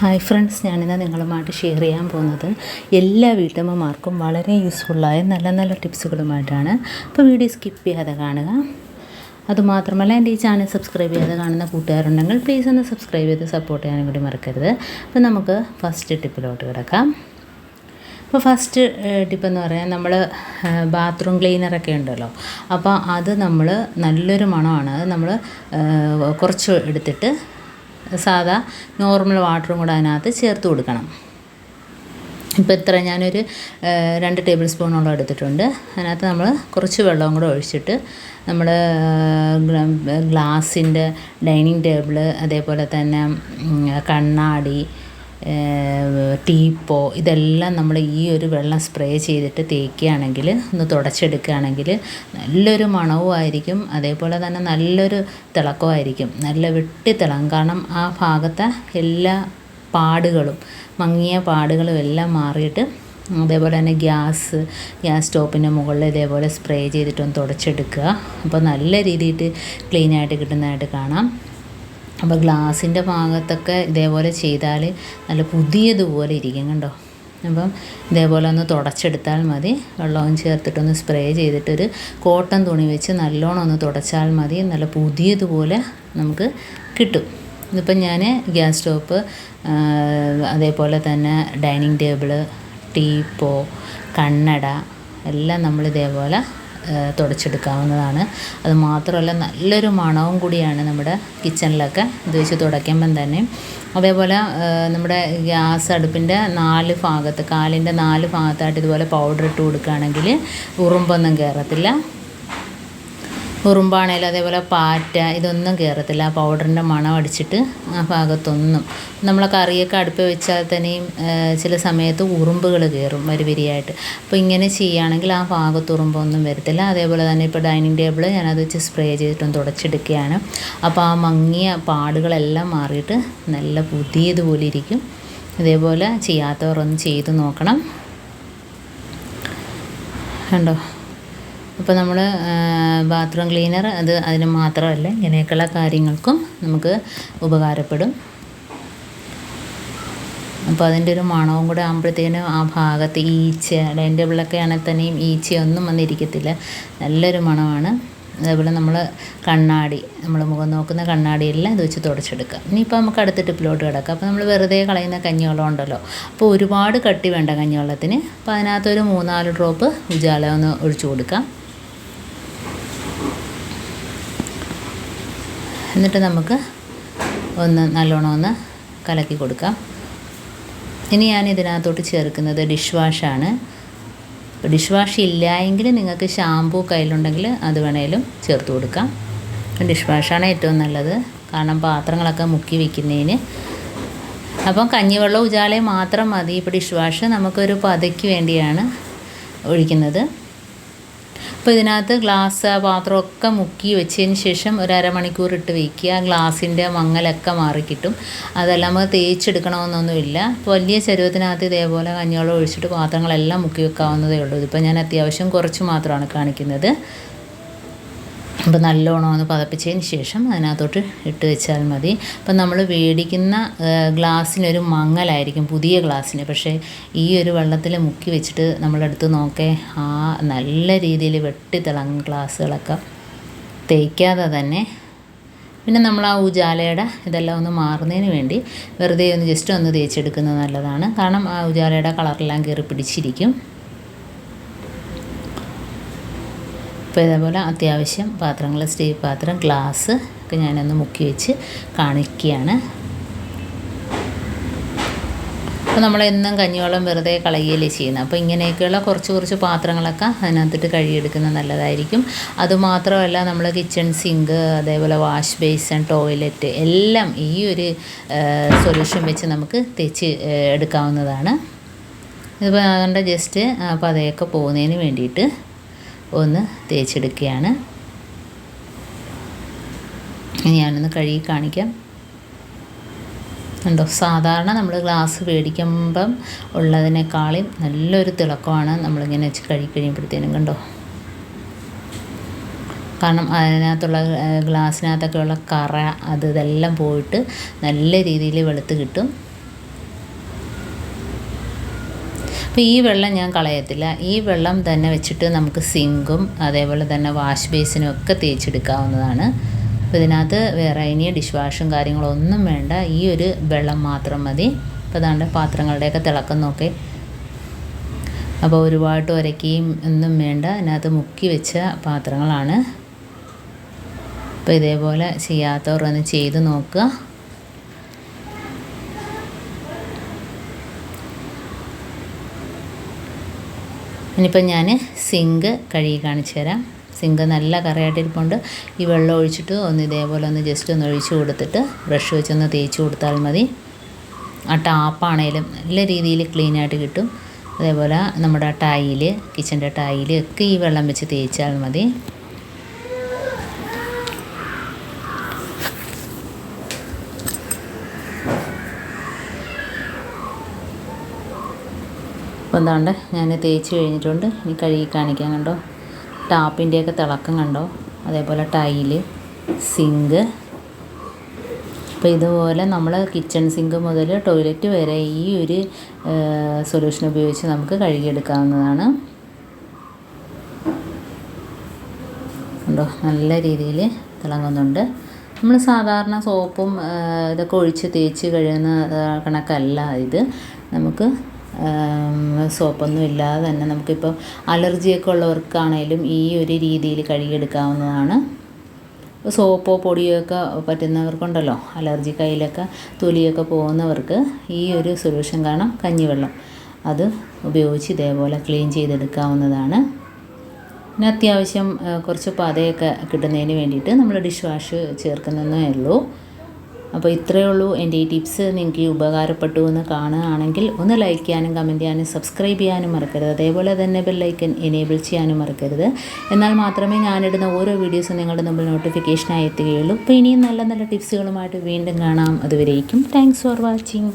Hi friends ഞാനിന്ന് നിങ്ങളുമായിട്ട് share ചെയ്യാൻ പോകുന്നത് എല്ലാ വീട്ടമ്മമാർക്കും വളരെ യൂസ്ഫുള്ളായ നല്ല നല്ല ടിപ്സുകളുമായിട്ടാണ് അപ്പോൾ വീഡിയോ സ്കിപ്പ് ചെയ്യാതെ കാണുക. അതുമാത്രമല്ല എന്റെ ഈ ചാനൽ സബ്സ്ക്രൈബ് ചെയ്യാതെ കാണുന്ന കൂട്ടുകാരുണ്ടെങ്കിൽ പ്ലീസ് ഒന്ന് സബ്സ്ക്രൈബ് ചെയ്ത് സപ്പോർട്ട് ചെയ്യാനും കൂടി മറക്കരുത്. അപ്പോൾ നമുക്ക് ഫസ്റ്റ് ടിപ്പിലോട്ട് കിടക്കാം. അപ്പോൾ ഫസ്റ്റ് ടിപ്പ് എന്ന് പറയാൻ നമ്മൾ ബാത്റൂം ക്ലീനറൊക്കെ ഉണ്ടല്ലോ. അപ്പോൾ അത് നമ്മൾ നല്ലൊരു മണമാണ്. അത് നമ്മൾ കുറച്ച് എടുത്തിട്ട് സാധാ നോർമൽ വാട്ടറും കൂടെ അതിനകത്ത് ചേർത്ത് കൊടുക്കണം. ഇപ്പോൾ ഇത്ര ഞാനൊരു രണ്ട് ടേബിൾ സ്പൂണോളം എടുത്തിട്ടുണ്ട്. അതിനകത്ത് നമ്മൾ കുറച്ച് വെള്ളവും കൂടെ ഒഴിച്ചിട്ട് നമ്മൾ ഗ്ലാസിന്റെ ഡൈനിങ് ടേബിൾ അതേപോലെ തന്നെ കണ്ണാടി ടീപ്പോ ഇതെല്ലാം നമ്മൾ ഈ ഒരു വെള്ളം സ്പ്രേ ചെയ്തിട്ട് തേക്കുകയാണെങ്കിൽ ഒന്ന് തുടച്ചെടുക്കുകയാണെങ്കിൽ നല്ലൊരു മണവുമായിരിക്കും. അതേപോലെ തന്നെ നല്ലൊരു തിളക്കമായിരിക്കും. നല്ല വെട്ടി തിളം കാരണം ആ ഭാഗത്തെ എല്ലാ പാടുകളും മങ്ങിയ പാടുകളും എല്ലാം മാറിയിട്ട് അതേപോലെ തന്നെ ഗ്യാസ് ഗ്യാസ് സ്റ്റോപ്പിന്റെ മുകളിൽ ഇതേപോലെ സ്പ്രേ ചെയ്തിട്ടൊന്ന് തുടച്ചെടുക്കുക. അപ്പോൾ നല്ല രീതിയിൽ ക്ലീനായിട്ട് കിട്ടുന്നതായിട്ട് കാണാം. അപ്പോൾ ഗ്ലാസിന്റെ ഭാഗത്തൊക്കെ ഇതേപോലെ ചെയ്താൽ നല്ല പുതിയതുപോലെ ഇരിക്കും കണ്ടോ? അപ്പം ഇതേപോലെ ഒന്ന് തുടച്ചെടുത്താൽ മതി. വെള്ളവും ചേർത്തിട്ടൊന്ന് സ്പ്രേ ചെയ്തിട്ടൊരു കോട്ടൺ തുണി വെച്ച് നല്ലോണം ഒന്ന് തുടച്ചാൽ മതി. നല്ല പുതിയതുപോലെ നമുക്ക് കിട്ടും. ഇതിപ്പം ഞാൻ ഗ്യാസ് സ്റ്റോപ്പ് അതേപോലെ തന്നെ ഡൈനിങ് ടേബിൾ ടീപ്പോ കണ്ണട എല്ലാം നമ്മൾ ഇതേപോലെ തുടച്ചെടുക്കാവുന്നതാണ്. അത് മാത്രമല്ല നല്ലൊരു മണവും കൂടിയാണ് നമ്മുടെ കിച്ചണിലൊക്കെ ഇത് വെച്ച് തുടയ്ക്കുമ്പം തന്നെ. അതേപോലെ നമ്മുടെ ഗ്യാസ് അടുപ്പിന്റെ നാല് ഭാഗത്ത് കാലിന്റെ നാല് ഭാഗത്തായിട്ട് ഇതുപോലെ പൗഡർ ഇട്ട് കൊടുക്കുകയാണെങ്കിൽ ഉറുമ്പൊന്നും കയറത്തില്ല ഉറുമ്പാണേലും അതേപോലെ പാറ്റ ഇതൊന്നും കയറത്തില്ല ആ പൗഡറിന്റെ മണം അടിച്ചിട്ട് ആ ഭാഗത്തൊന്നും. നമ്മളെ കറിയൊക്കെ അടുപ്പ് വെച്ചാൽ തന്നെയും ചില സമയത്ത് ഉറുമ്പുകൾ കയറും വരി വരിയായിട്ട്. അപ്പോൾ ഇങ്ങനെ ചെയ്യുകയാണെങ്കിൽ ആ ഭാഗത്ത് ഉറുമ്പൊന്നും വരത്തില്ല. അതേപോലെ തന്നെ ഇപ്പോൾ ഡൈനിങ് ടേബിൾ ഞാനത് വെച്ച് സ്പ്രേ ചെയ്തിട്ടൊന്ന് തുടച്ചെടുക്കുകയാണ്. അപ്പോൾ ആ മങ്ങിയ പാടുകളെല്ലാം മാറിയിട്ട് നല്ല പുതിയതുപോലെ ഇരിക്കും. ഇതേപോലെ ചെയ്യാത്തവർ ഒന്ന് ചെയ്ത് നോക്കണം. കണ്ടോ? അപ്പോൾ നമ്മൾ ബാത്റൂം ക്ലീനർ അത് അതിന് മാത്രമല്ല ഇങ്ങനെയൊക്കെയുള്ള കാര്യങ്ങൾക്കും നമുക്ക് ഉപകാരപ്പെടും. അപ്പോൾ അതിന്റെ ഒരു മണവും കൂടെ ആകുമ്പോഴത്തേനും ആ ഭാഗത്ത് ഈച്ച ഡൈനിങ് ടേബിളൊക്കെ ആണെങ്കിൽ തന്നെയും ഈച്ചയൊന്നും വന്നിരിക്കത്തില്ല. നല്ലൊരു മണമാണ്. അതേപോലെ നമ്മൾ കണ്ണാടി നമ്മൾ മുഖം നോക്കുന്ന കണ്ണാടിയെല്ലാം ഇത് വെച്ച് തുടച്ചെടുക്കുക ഇനിയിപ്പോൾ നമുക്ക് അടുത്ത ടിപ്പിലോട്ട് കിടക്കാം. അപ്പോൾ നമ്മൾ വെറുതെ കളയുന്ന കഞ്ഞിവെള്ളം ഉണ്ടല്ലോ. അപ്പോൾ ഒരുപാട് കട്ടി വേണ്ട കഞ്ഞിവെള്ളത്തിന്. അപ്പോൾ അതിനകത്തൊരു മൂന്നാൽ ഡ്രോപ്പ് ഉജാല ഒന്ന് ഒഴിച്ചു കൊടുക്കാം. എന്നിട്ട് നമുക്ക് ഒന്ന് നല്ലോണം ഒന്ന് കലക്കി കൊടുക്കാം. ഇനി ഞാൻ ഇതിനകത്തോട്ട് ചേർക്കുന്നത് ഡിഷ് വാഷാണ് ഡിഷ് വാഷ് ഇല്ലായെങ്കിൽ നിങ്ങൾക്ക് ഷാമ്പൂ കയ്യിലുണ്ടെങ്കിൽ അത് വേണേലും ചേർത്ത് കൊടുക്കാം. ഡിഷ് വാഷാണ് ഏറ്റവും നല്ലത്. കാരണം പാത്രങ്ങളൊക്കെ മുക്കി വയ്ക്കുന്നതിന് അപ്പം കഞ്ഞിവെള്ളം ഉജാലയും മാത്രം മതി. ഇപ്പോൾ ഡിഷ് വാഷ് നമുക്കൊരു പതയ്ക്ക് വേണ്ടിയാണ് ഒഴിക്കുന്നത്. അപ്പോൾ ഇതിനകത്ത് ഗ്ലാസ് പാത്രമൊക്കെ മുക്കി വെച്ചതിന് ശേഷം ഒരു അരമണിക്കൂർ ഇട്ട് വയ്ക്കുക ഗ്ലാസിന്റെ മങ്ങലൊക്കെ മാറിക്കിട്ടും അതെല്ലാം നമുക്ക് തേച്ചെടുക്കണമെന്നൊന്നുമില്ല. വലിയ ചരുവത്തിനകത്ത് ഇതേപോലെ കഞ്ഞിവെള്ളം ഒഴിച്ചിട്ട് പാത്രങ്ങളെല്ലാം മുക്കി വെക്കാവുന്നതേ ഉള്ളൂ. ഇതിപ്പോൾ ഞാൻ അത്യാവശ്യം കുറച്ച് മാത്രമാണ് കാണിക്കുന്നത്. അപ്പോൾ നല്ലോണം ഒന്ന് പതപ്പിച്ചതിന് ശേഷം അതിനകത്തോട്ട് ഇട്ട് വെച്ചാൽ മതി. അപ്പം നമ്മൾ മേടിക്കുന്ന ഗ്ലാസ്സിനൊരു മങ്ങലായിരിക്കും പുതിയ ഗ്ലാസ്സിന്. പക്ഷേ ഈ ഒരു വെള്ളത്തിൽ മുക്കി വെച്ചിട്ട് നമ്മളെടുത്ത് നോക്കേ ആ നല്ല രീതിയിൽ വെട്ടിത്തിളങ്ങും ഗ്ലാസ്സുകളൊക്കെ. തേക്കാതെ തന്നെ പിന്നെ നമ്മൾ ആ ഉജാലയുടെ ഇതെല്ലാം ഒന്ന് മാറുന്നതിന് വേണ്ടി വെറുതെ ഒന്ന് ജസ്റ്റ് ഒന്ന് തേച്ചെടുക്കുന്നത് നല്ലതാണ്. കാരണം ആ ഉജാലയുടെ കളറെല്ലാം കയറി പിടിച്ചിരിക്കും. ഇപ്പോൾ ഇതേപോലെ അത്യാവശ്യം പാത്രങ്ങൾ സ്റ്റീൽ പാത്രം ഗ്ലാസ് ഒക്കെ ഞാനൊന്ന് മുക്കി വെച്ച് കാണിക്കുകയാണ്. അപ്പോൾ നമ്മൾ എന്നും കഞ്ഞിവെള്ളം വെറുതെ കളയുകയല്ലേ ചെയ്യുന്നത്. അപ്പോൾ ഇങ്ങനെയൊക്കെയുള്ള കുറച്ച് കുറച്ച് പാത്രങ്ങളൊക്കെ അതിനകത്തിട്ട് കഴുകിയെടുക്കുന്നത് നല്ലതായിരിക്കും. അതുമാത്രമല്ല നമ്മൾ കിച്ചൺ സിങ്ക് അതേപോലെ വാഷ് ബേസൺ ടോയ്ലറ്റ് എല്ലാം ഈ ഒരു സൊല്യൂഷൻ വെച്ച് നമുക്ക് തേച്ച് എടുക്കാവുന്നതാണ്. ഇതിപ്പോൾ അതുകൊണ്ട് ജസ്റ്റ് പതയൊക്കെ പോകുന്നതിന് വേണ്ടിയിട്ട് ഒന്ന് തേച്ചെടുക്കുകയാണ്. ഞാനൊന്ന് കഴുകി കാണിക്കാം. ഉണ്ടോ സാധാരണ നമ്മൾ ഗ്ലാസ് മേടിക്കുമ്പം ഉള്ളതിനേക്കാളും നല്ലൊരു തിളക്കമാണ് നമ്മളിങ്ങനെ വെച്ച് കഴുകി കഴിയുമ്പോഴത്തേനും കണ്ടോ? കാരണം അതിനകത്തുള്ള ഗ്ലാസ്സിനകത്തൊക്കെയുള്ള കറ അത് ഇതെല്ലാം പോയിട്ട് നല്ല രീതിയിൽ വെളുത്ത് കിട്ടും. അപ്പോൾ ഈ വെള്ളം ഞാൻ കളയത്തില്ല. ഈ വെള്ളം തന്നെ വെച്ചിട്ട് നമുക്ക് സിങ്കും അതേപോലെ തന്നെ വാഷ് ബേസിനും ഒക്കെ തേച്ചെടുക്കാവുന്നതാണ്. അപ്പോൾ ഇതിനകത്ത് വേറെ ഇനി ഡിഷ് വാഷും കാര്യങ്ങളൊന്നും വേണ്ട. ഈ ഒരു വെള്ളം മാത്രം മതി. അപ്പോൾ അതാണ്ട് പാത്രങ്ങളുടെയൊക്കെ തിളക്കം നോക്കി. അപ്പോൾ ഒരുപാട് ഉരക്കുകയും ഒന്നും വേണ്ട. അതിനകത്ത് മുക്കി വെച്ച പാത്രങ്ങളാണ്. അപ്പോൾ ഇതേപോലെ ചെയ്യാത്തവർ ഒന്ന് ചെയ്ത് നോക്കുക. ഇനിയിപ്പോൾ ഞാൻ സിങ്ക് കഴുകി കാണിച്ചു തരാം. സിങ്ക് നല്ല കറയായിട്ടിരിപ്പുണ്ട്. ഈ വെള്ളം ഒഴിച്ചിട്ട് ഒന്ന് ഇതേപോലെ ഒന്ന് ജസ്റ്റ് ഒന്ന് ഒഴിച്ചു കൊടുത്തിട്ട് ബ്രഷ് വെച്ചൊന്ന് തേച്ച് കൊടുത്താൽ മതി. ആ ടാപ്പാണേലും നല്ല രീതിയിൽ ക്ലീൻ ആയിട്ട് കിട്ടും. അതേപോലെ നമ്മുടെ ടൈൽ കിച്ചന്റെ ടൈൽ ഒക്കെ ഈ വെള്ളം വെച്ച് തേച്ചാൽ മതി. അപ്പോൾ എന്താണ്ട് ഞാൻ തേച്ച് കഴിഞ്ഞിട്ടുണ്ട്. ഇനി കഴുകി കാണിക്കാൻ കണ്ടോ? ടാപ്പിന്റെയൊക്കെ തിളക്കം കണ്ടോ? അതേപോലെ ടൈൽ സിങ്ക്. അപ്പോൾ ഇതുപോലെ നമ്മൾ കിച്ചൺ സിങ്ക് മുതൽ ടോയ്ലറ്റ് വരെ ഈ ഒരു സൊല്യൂഷൻ ഉപയോഗിച്ച് നമുക്ക് കഴുകിയെടുക്കാവുന്നതാണ്. കണ്ടോ? നല്ല രീതിയിൽ തിളങ്ങുന്നുണ്ട്. നമ്മൾ സാധാരണ സോപ്പും ഇതൊക്കെ ഒഴിച്ച് തേച്ച് കഴുകുന്ന കണക്കല്ല ഇത്. നമുക്ക് സോപ്പൊന്നും ഇല്ലാതെ തന്നെ നമുക്കിപ്പോൾ അലർജിയൊക്കെ ഉള്ളവർക്കാണേലും ഈ ഒരു രീതിയിൽ കഴുകിയെടുക്കാവുന്നതാണ്. സോപ്പോ പൊടിയോ ഒക്കെ പറ്റുന്നവർക്കുണ്ടല്ലോ അലർജി കയ്യിലൊക്കെ തൊലിയൊക്കെ പോകുന്നവർക്ക് ഈ ഒരു സൊല്യൂഷൻ കാണാം. കഞ്ഞിവെള്ളം അത് ഉപയോഗിച്ച് ഇതേപോലെ ക്ലീൻ ചെയ്തെടുക്കാവുന്നതാണ്. പിന്നെ അത്യാവശ്യം കുറച്ച് പതയൊക്കെ കിട്ടുന്നതിന് വേണ്ടിയിട്ട് നമ്മൾ ഡിഷ് വാഷ് ചേർക്കുന്നതേ ഉള്ളൂ. അപ്പോൾ ഇത്രയേ ഉള്ളൂ. എന്റെ ഈ ടിപ്സ് നിങ്ങൾക്ക് ഉപകാരപ്പെട്ടു എന്ന് കാണുകയാണെങ്കിൽ ഒന്ന് ലൈക്ക് ചെയ്യാനും കമന്റ് ചെയ്യാനും സബ്സ്ക്രൈബ് ചെയ്യാനും മറക്കരുത്. അതേപോലെ തന്നെ ബെല്ലൈക്കൻ എനേബിൾ ചെയ്യാനും മറക്കരുത്. എന്നാൽ മാത്രമേ ഞാനിടുന്ന ഓരോ വീഡിയോസും നിങ്ങളുടെ മുമ്പിൽ നോട്ടിഫിക്കേഷനായി എത്തുകയുള്ളൂ. അപ്പോൾ ഇനിയും നല്ല നല്ല ടിപ്സുകളുമായിട്ട് വീണ്ടും കാണാം. അതുവരേക്കും താങ്ക്സ് ഫോർ വാച്ചിങ്